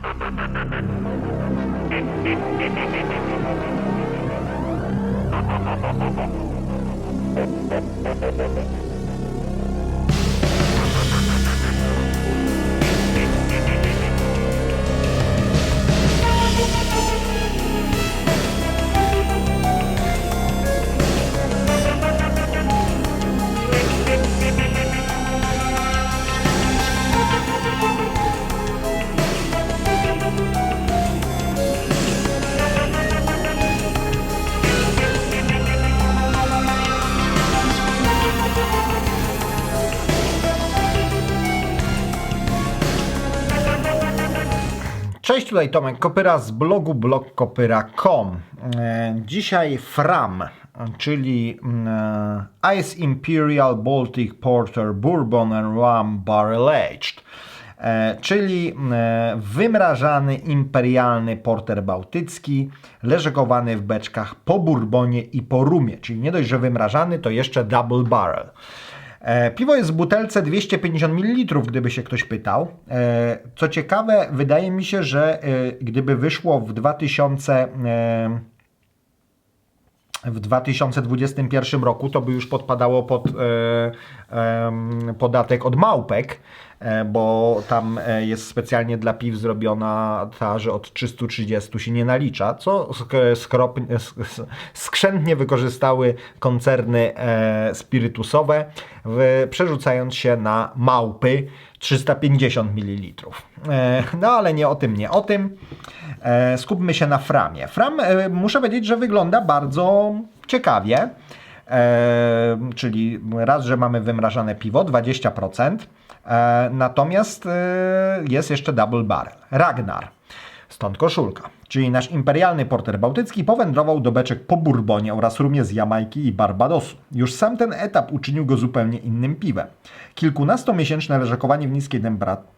Thank you. Cześć, tutaj Tomek Kopyra z blogu blogkopyra.com. E, Dzisiaj Fram, czyli mm, Ice Imperial Baltic Porter Bourbon and Rum Barrel Aged, e, czyli wymrażany imperialny porter bałtycki, leżekowany w beczkach po bourbonie i po rumie, czyli nie dość, że wymrażany, to jeszcze double barrel. E, Piwo jest w butelce 250 ml, gdyby się ktoś pytał. E, Co ciekawe, wydaje mi się, że e, gdyby wyszło w 2000 e, w 2021 roku to by już podpadało pod e, em, podatek od małpek, e, bo tam e, jest specjalnie dla piw zrobiona ta, że od 330 się nie nalicza, co sk- skropnie, skrzętnie wykorzystały koncerny e, spirytusowe, przerzucając się na małpy 350 ml. E, no ale nie o tym, nie o tym. E, skupmy się na framie. Fram, e, muszę powiedzieć, że wygląda bardzo ciekawie. Czyli raz, że mamy wymrażane piwo 20%, e, natomiast e, jest jeszcze double barrel. Ragnar. Stąd koszulka. Czyli nasz imperialny porter bałtycki powędrował do beczek po Bourbonie oraz rumie z Jamajki i Barbadosu. Już sam ten etap uczynił go zupełnie innym piwem. Kilkunastomiesięczne leżakowanie w niskiej temperaturze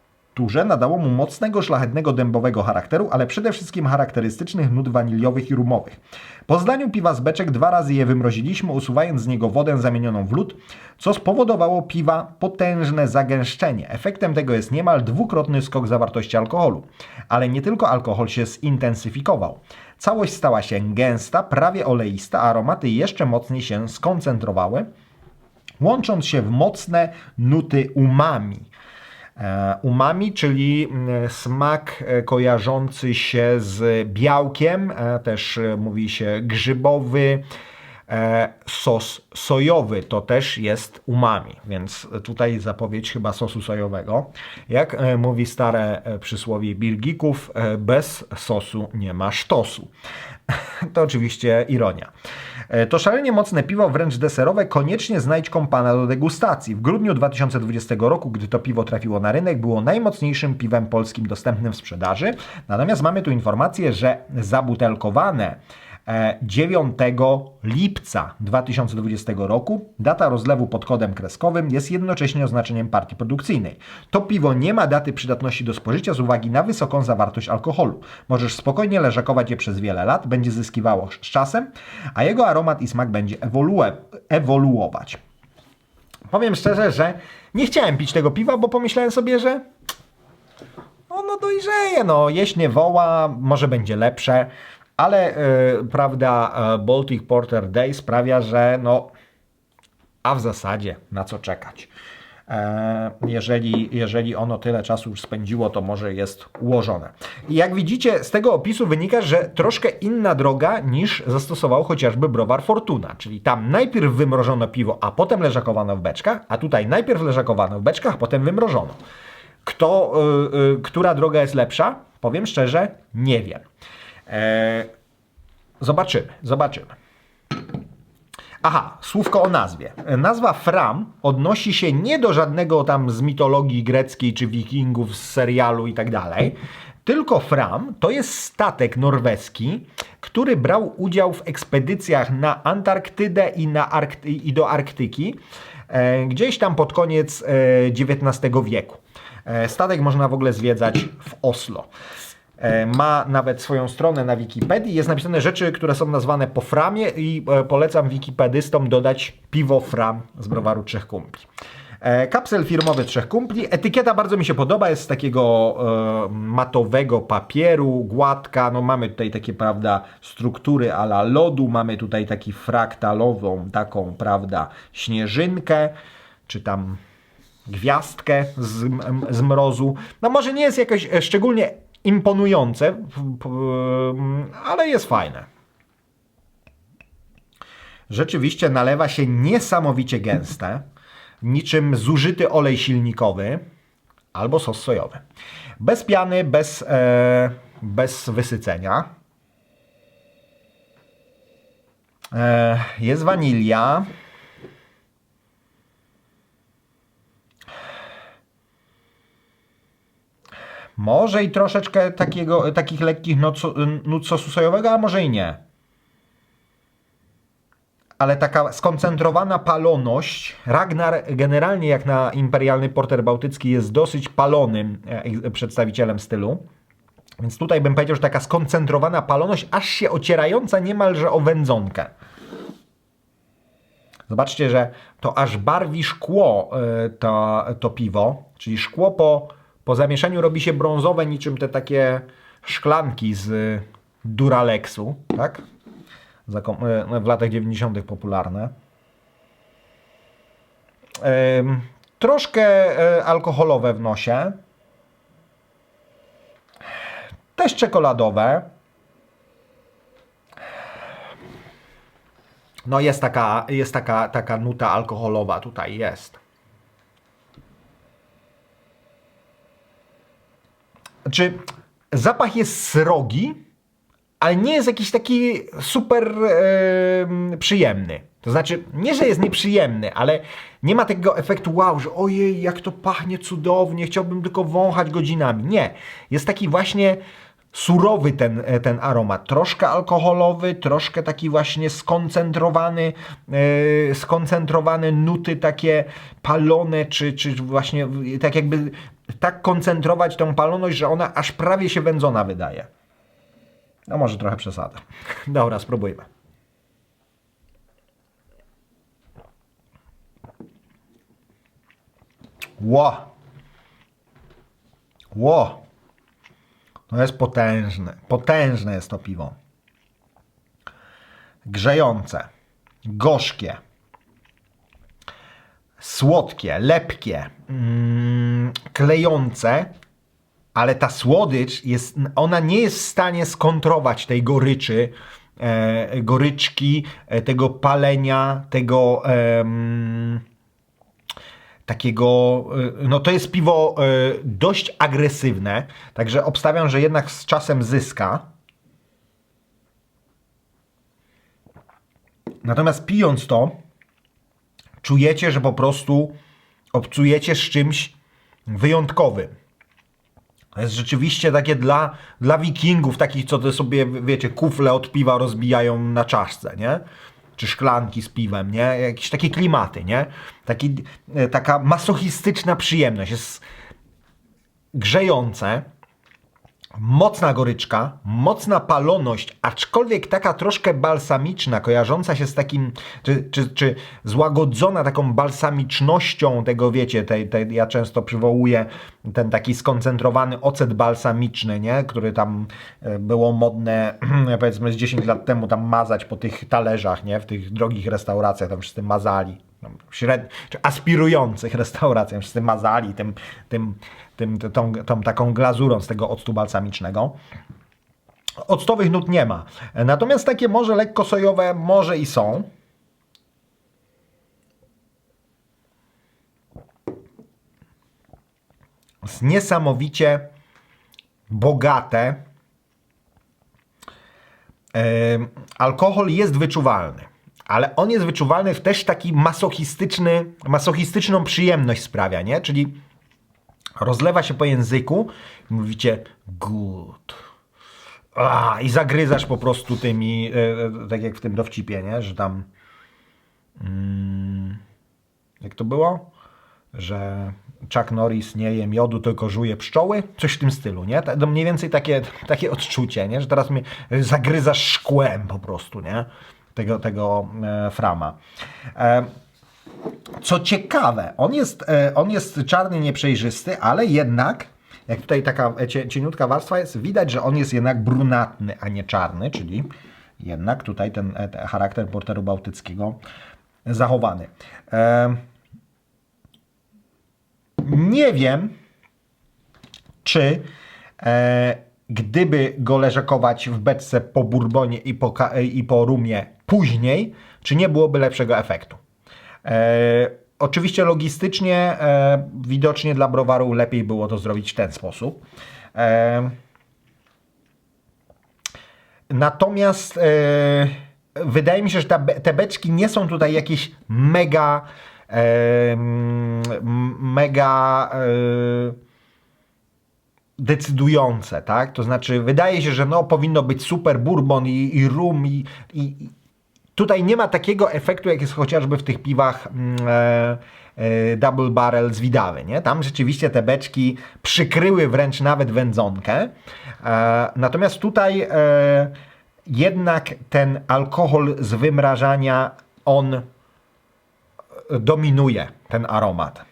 nadało mu mocnego, szlachetnego dębowego charakteru, ale przede wszystkim charakterystycznych nut waniliowych i rumowych. Po zdaniu piwa z beczek dwa razy je wymroziliśmy, usuwając z niego wodę zamienioną w lód, co spowodowało piwa potężne zagęszczenie. Efektem tego jest niemal dwukrotny skok zawartości alkoholu. Ale nie tylko alkohol się zintensyfikował. Całość stała się gęsta, prawie oleista, aromaty jeszcze mocniej się skoncentrowały, łącząc się w mocne nuty umami. E, Umami, czyli mm, smak e, kojarzący się z białkiem, e, też mówi się grzybowy, sos sojowy to też jest umami, więc tutaj zapowiedź chyba sosu sojowego. Jak mówi stare przysłowie Birgików, bez sosu nie ma sztosu. To oczywiście ironia. E, To szalenie mocne piwo, wręcz deserowe, koniecznie znajdź kompana do degustacji. W grudniu 2020 roku, gdy to piwo trafiło na rynek, było najmocniejszym piwem polskim dostępnym w sprzedaży. Natomiast mamy tu informację, że zabutelkowane 9 lipca 2020 roku data rozlewu pod kodem kreskowym jest jednocześnie oznaczeniem partii produkcyjnej. To piwo nie ma daty przydatności do spożycia z uwagi na wysoką zawartość alkoholu. Możesz spokojnie leżakować je przez wiele lat, będzie zyskiwało z czasem, a jego aromat i smak będzie ewoluować. Powiem szczerze, że nie chciałem pić tego piwa, bo pomyślałem sobie, że ono dojrzeje, no, jeść nie woła, może będzie lepsze, ale e, prawda, e, Baltic Porter Day sprawia, że no, a w zasadzie na co czekać. E, Jeżeli, jeżeli ono tyle czasu już spędziło, to może jest ułożone. I jak widzicie, z tego opisu wynika, że troszkę inna droga niż zastosował chociażby browar Fortuna. Czyli tam najpierw wymrożono piwo, a potem leżakowano w beczkach, a tutaj najpierw leżakowano w beczkach, potem wymrożono. Kto, y, y, która droga jest lepsza? Powiem szczerze, nie wiem. E, zobaczymy, zobaczymy. Aha, słówko o nazwie. Nazwa Fram odnosi się nie do żadnego tam z mitologii greckiej czy wikingów z serialu i tak dalej, tylko Fram to jest statek norweski, który brał udział w ekspedycjach na Antarktydę i, na Arkty- i do Arktyki e, gdzieś tam pod koniec e, XIX wieku. E, statek można w ogóle zwiedzać w Oslo. E, Ma nawet swoją stronę na Wikipedii. Jest napisane rzeczy, które są nazwane po framie i e, polecam wikipedystom dodać piwo fram z browaru Trzech Kumpli. E, kapsel firmowy Trzech Kumpli. Etykieta bardzo mi się podoba, jest z takiego e, matowego papieru, gładka. No mamy tutaj takie, prawda, struktury ala lodu, mamy tutaj taki fraktalową, taką, prawda, śnieżynkę, czy tam gwiazdkę z, z mrozu. No może nie jest jakoś szczególnie imponujące, ale jest fajne. Rzeczywiście nalewa się niesamowicie gęste, niczym zużyty olej silnikowy albo sos sojowy. Bez piany, bez, e, bez wysycenia. E, jest wanilia. Może i troszeczkę takiego, takich lekkich nut, sosu sojowego, a może i nie. Ale taka skoncentrowana paloność, Ragnar generalnie jak na imperialny porter bałtycki jest dosyć palonym e, przedstawicielem stylu. Więc tutaj bym powiedział, że taka skoncentrowana paloność, aż się ocierająca niemalże o wędzonkę. Zobaczcie, że to aż barwi szkło y, to, to piwo, czyli szkło po, po zamieszaniu robi się brązowe niczym te takie szklanki z Duralexu, tak? Y, w latach 90. popularne. Troszkę y, alkoholowe w nosie. Też czekoladowe. No jest taka, jest taka, taka nuta alkoholowa tutaj jest. Czy zapach jest srogi, ale nie jest jakiś taki super em, przyjemny. To znaczy, nie, że jest nieprzyjemny, ale nie ma takiego efektu wow, że ojej, jak to pachnie cudownie, chciałbym tylko wąchać godzinami. Nie. Jest taki właśnie surowy ten, e, ten aromat. Troszkę alkoholowy, troszkę taki właśnie skoncentrowany, e, skoncentrowane nuty takie palone, czy, czy właśnie tak jakby tak koncentrować tą paloność, że ona aż prawie się wędzona wydaje. No może trochę przesada. Dobra, spróbujmy. Ło! Ło! To jest potężne. Potężne jest to piwo. Grzejące. Gorzkie. Słodkie, lepkie, mm, klejące, ale ta słodycz jest, ona nie jest w stanie skontrować tej goryczy, e, goryczki, e, tego palenia, tego em, takiego, e, no to jest piwo e, dość agresywne, także obstawiam, że jednak z czasem zyska. Natomiast pijąc to, czujecie, że po prostu obcujecie z czymś wyjątkowym. To jest rzeczywiście takie dla, dla wikingów, takich, co to sobie, wiecie, kufle od piwa rozbijają na czaszce, nie? Czy szklanki z piwem, nie? Jakieś takie klimaty, nie? Taki, e, taka masochistyczna przyjemność. Jest grzejące, mocna goryczka, mocna paloność, aczkolwiek taka troszkę balsamiczna, kojarząca się z takim, czy, czy, czy złagodzona taką balsamicznością tego, wiecie, tej, tej, ja często przywołuję ten taki skoncentrowany ocet balsamiczny, nie? który tam e, było modne, powiedzmy z 10 lat temu tam mazać po tych talerzach, nie? w tych drogich restauracjach, tam wszyscy mazali tam śred... czy aspirujących restauracjach, wszyscy mazali tym, tym, tym, tą, tą taką glazurą z tego octu balsamicznego. Octowych nut nie ma. Natomiast takie może lekko sojowe może i są. Niesamowicie bogate. Alkohol jest wyczuwalny ale on jest wyczuwalny w też taki masochistyczny, masochistyczną przyjemność sprawia, nie? Czyli rozlewa się po języku, mówicie good. A, I zagryzasz po prostu tymi, e, tak jak w tym dowcipie, nie? Że tam mm, jak to było? Że Chuck Norris nie je miodu, tylko żuje pszczoły? Coś w tym stylu, nie? To mniej więcej takie, takie odczucie, nie? Że teraz mnie zagryzasz szkłem po prostu, nie? Tego, tego e, frama. E, Co ciekawe, on jest, e, on jest czarny, nieprzejrzysty, ale jednak, jak tutaj taka cie- cieniutka warstwa jest, widać, że on jest jednak brunatny, a nie czarny, czyli jednak tutaj ten, charakter porteru bałtyckiego zachowany. Nie wiem, czy gdyby go leżakować w beczce po bourbonie i po, i po rumie później, czy nie byłoby lepszego efektu. E, oczywiście logistycznie, e, widocznie dla browaru lepiej było to zrobić w ten sposób. E, natomiast e, wydaje mi się, że ta, te beczki nie są tutaj jakieś mega e, mega e, decydujące, tak? To znaczy, wydaje się, że no, powinno być super bourbon i, i rum i, i tutaj nie ma takiego efektu, jak jest chociażby w tych piwach mm, e, e, double barrel z Widawy, nie? Tam rzeczywiście te beczki przykryły wręcz nawet wędzonkę. E, natomiast tutaj e, jednak ten alkohol z wymrażania, on dominuje ten aromat.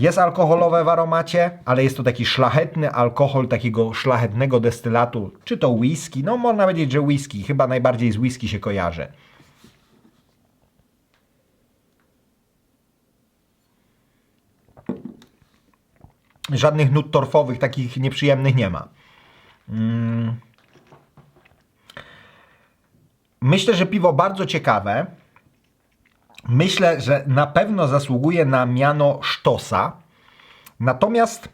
Jest alkoholowe w aromacie, ale jest to taki szlachetny alkohol takiego szlachetnego destylatu, czy to whisky, no można powiedzieć, że whisky, chyba najbardziej z whisky się kojarzy. Żadnych nut torfowych, takich nieprzyjemnych nie ma. Mm. Myślę, że piwo bardzo ciekawe. Myślę, że na pewno zasługuje na miano sztosa. Natomiast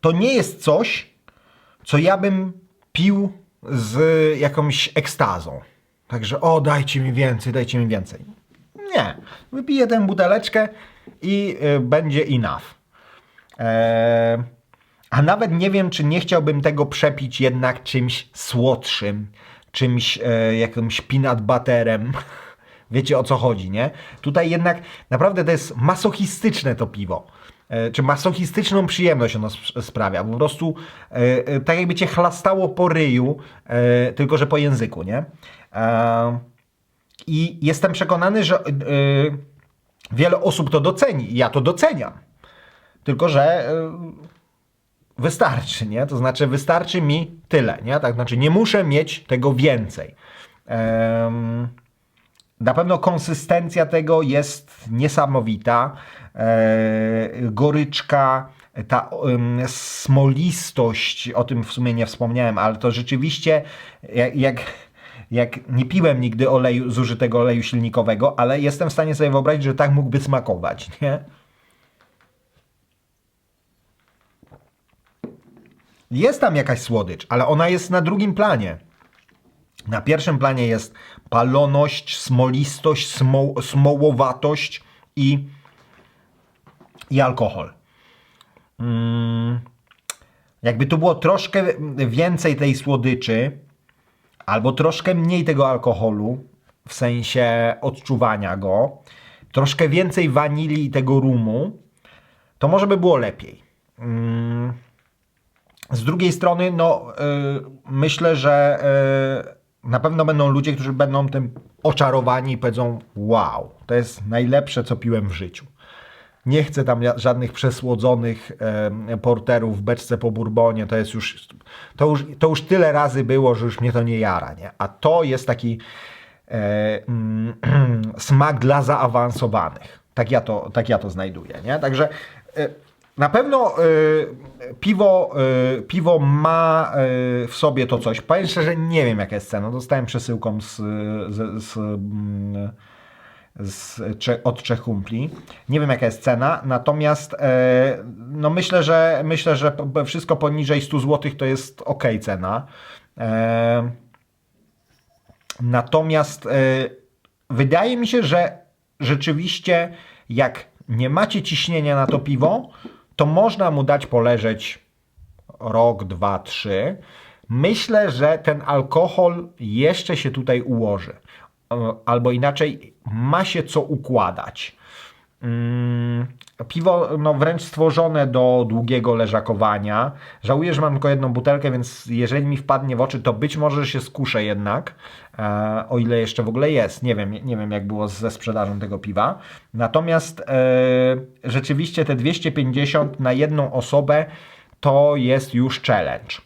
to nie jest coś, co ja bym pił z jakąś ekstazą. Także o, dajcie mi więcej, dajcie mi więcej. Nie. Wypiję tę buteleczkę i y, będzie enough. Eee, a nawet nie wiem, czy nie chciałbym tego przepić jednak czymś słodszym, czymś e, jakimś peanut butterem. Wiecie o co chodzi, nie? Tutaj jednak naprawdę to jest masochistyczne to piwo. E, czy masochistyczną przyjemność ono sp- sprawia. Po prostu e, e, tak jakby cię chlastało po ryju, tylko że po języku, nie? I jestem przekonany, że wiele osób to doceni. Ja to doceniam. Tylko, że wystarczy, nie? To znaczy, wystarczy mi tyle, nie? Tak, znaczy, nie muszę mieć tego więcej. Em, na pewno konsystencja tego jest niesamowita. E, goryczka, ta smolistość, o tym w sumie nie wspomniałem, ale to rzeczywiście jak, jak, jak nie piłem nigdy oleju, zużytego oleju silnikowego, ale jestem w stanie sobie wyobrazić, że tak mógłby smakować, nie? Jest tam jakaś słodycz, ale ona jest na drugim planie. Na pierwszym planie jest paloność, smolistość, smo, smołowatość i, i alkohol. Mm, jakby tu było troszkę więcej tej słodyczy, albo troszkę mniej tego alkoholu, w sensie odczuwania go, troszkę więcej wanilii i tego rumu, to może by było lepiej. Mm, z drugiej strony, no, y, myślę, że y, na pewno będą ludzie, którzy będą tym oczarowani i powiedzą: Wow, to jest najlepsze, co piłem w życiu. Nie chcę tam żadnych przesłodzonych porterów w beczce po bourbonie. To jest już to, już. to już tyle razy było, że już mnie to nie jara. Nie? A to jest taki e, mm, smak dla zaawansowanych. Tak ja to, tak ja to znajduję. Nie? Także e, na pewno e, piwo, e, piwo ma e, w sobie to coś. Powiem szczerze, nie wiem jaka jest cena. Dostałem przesyłką z, z, z z, od trzech kumpli. Nie wiem jaka jest cena, natomiast e, no myślę, że myślę, że wszystko poniżej 100 zł to jest ok cena. E, natomiast e, wydaje mi się, że rzeczywiście jak nie macie ciśnienia na to piwo, to można mu dać poleżeć rok, dwa, trzy. Myślę, że ten alkohol jeszcze się tutaj ułoży. E, Albo inaczej, ma się co układać. Piwo no, wręcz stworzone do długiego leżakowania. Żałuję, że mam tylko jedną butelkę, więc jeżeli mi wpadnie w oczy, to być może się skuszę jednak, e, o ile jeszcze w ogóle jest. Nie wiem, nie wiem jak było ze sprzedażą tego piwa. Natomiast e, rzeczywiście te 250 na jedną osobę to jest już challenge.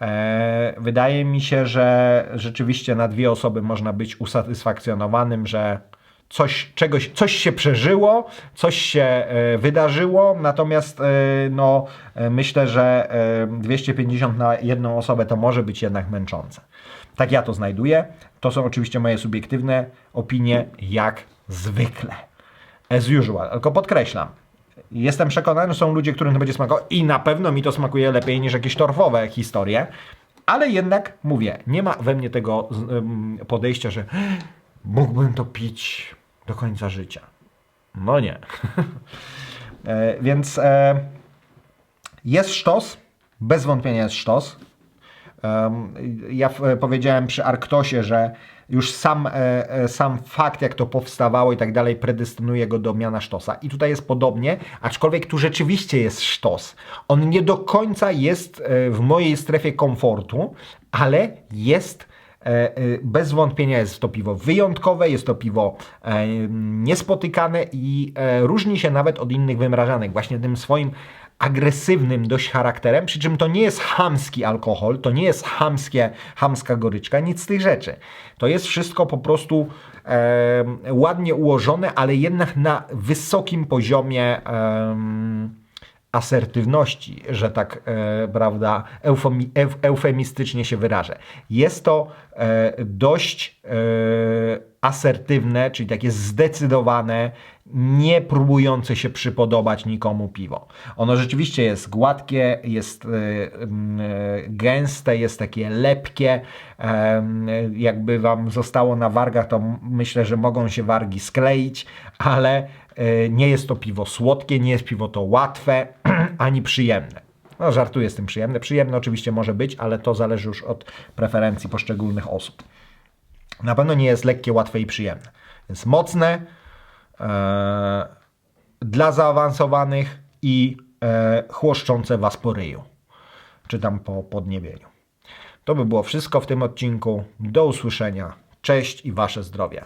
E, Wydaje mi się, że rzeczywiście na dwie osoby można być usatysfakcjonowanym, że coś, czegoś, coś się przeżyło, coś się e, wydarzyło, natomiast e, no, e, myślę, że e, 250 na jedną osobę to może być jednak męczące. Tak ja to znajduję. To są oczywiście moje subiektywne opinie, jak zwykle. As usual. Tylko podkreślam, Jestem przekonany, że są ludzie, którym to będzie smakowało i na pewno mi to smakuje lepiej niż jakieś torfowe historie, ale jednak mówię, nie ma we mnie tego podejścia, że mógłbym to pić do końca życia. No nie. e, więc e, jest sztos, bez wątpienia jest sztos. Um, ja powiedziałem przy Arktosie, że już sam, e, e, sam fakt, jak to powstawało i tak dalej, predestynuje go do miana sztosa. I tutaj jest podobnie, aczkolwiek tu rzeczywiście jest sztos. On nie do końca jest e, w mojej strefie komfortu, ale jest bez wątpienia jest to piwo wyjątkowe, jest to piwo e, niespotykane i e, różni się nawet od innych wymrażanek właśnie tym swoim agresywnym dość charakterem, przy czym to nie jest chamski alkohol, to nie jest chamskie, chamska goryczka, nic z tych rzeczy. To jest wszystko po prostu e, ładnie ułożone, ale jednak na wysokim poziomie em, asertywności, że tak e, prawda, eufomi, euf, eufemistycznie się wyrażę. Jest to e, dość e, asertywne, czyli takie zdecydowane, nie próbujące się przypodobać nikomu piwo. Ono rzeczywiście jest gładkie, jest e, e, gęste, jest takie lepkie. E, jakby wam zostało na wargach, to myślę, że mogą się wargi skleić, ale nie jest to piwo słodkie, nie jest piwo to łatwe, ani przyjemne. No, żartuję z tym przyjemne. Przyjemne oczywiście może być, ale to zależy już od preferencji poszczególnych osób. Na pewno nie jest lekkie, łatwe i przyjemne. Jest mocne, dla zaawansowanych i e, chłoszczące was po ryju, czy tam po podniebieniu. To by było wszystko w tym odcinku. Do usłyszenia. Cześć i wasze zdrowie.